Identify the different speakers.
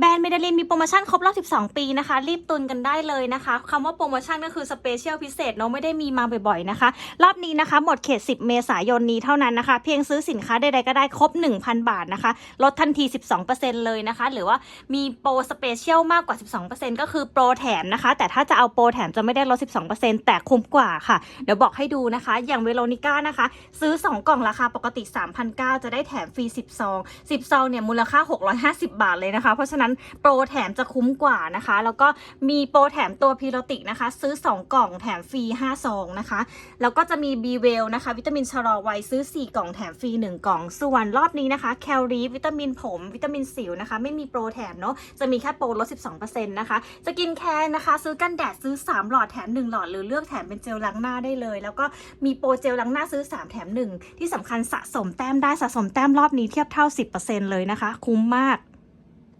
Speaker 1: แบรนด์เมดลินมีโปรโมชั่นครบรอบ 12 ปีนะคะ รีบตุนกันได้เลยนะคะคำว่าโปรโมชั่นก็คือสเปเชียลพิเศษเนาะไม่ได้มีมาบ่อยๆนะคะ รอบนี้นะคะ หมดเขต 10 เมษายนนี้เท่านั้นนะคะ เพียงซื้อสินค้าใดๆก็ได้ครบ 1,000 บาทนะคะ ลดทันที 12%เลยนะคะ หรือว่ามีโปรสเปเชียลมากกว่า 12%ก็คือโปรแถมนะคะ แต่ถ้าจะเอาโปรแถมจะไม่ได้ลด 12%แต่คุ้มกว่าค่ะ เดี๋ยวบอกให้ดูนะคะ อย่างเวโรนิก้านะคะ ซื้อ 2 กล่องราคาปกติ3,900จะได้แถมฟรี10ซอง10ซองเนี่ยมูลค่า 650 บาทเลยนะคะเพราะฉะนั้นโปรแถมจะคุ้มกว่านะคะ แล้วก็มีโปรแถมตัวพิโรติกนะคะ ซื้อ 2 กล่องแถมฟรี5ซองนะคะ แล้วก็จะมี B w e l นะคะ วิตามินชะลอวัยซื้อ 4 กล่องแถมฟรี1 กล่อง ส่วนรอบนี้นะคะ แคลรีวิตามินผม วิตามินสิวนะคะ ไม่มีโปรแถมเนาะจะมีแค่โปรลด 12%นะคะจะกินแคร์นะคะ ซื้อกันแดดซื้อ 3 หลอดแถม 1 หลอด หรือเลือกแถมเป็นเจลล้างหน้าได้เลย แล้วก็มีโปรเจลล้างหน้าซื้อ 3 แถม 1 ที่สำคัญสะสมแต้มได้สะสมแต้มรอบนี้เทียบเท่า 10%เลยนะคะ คุ้มมาก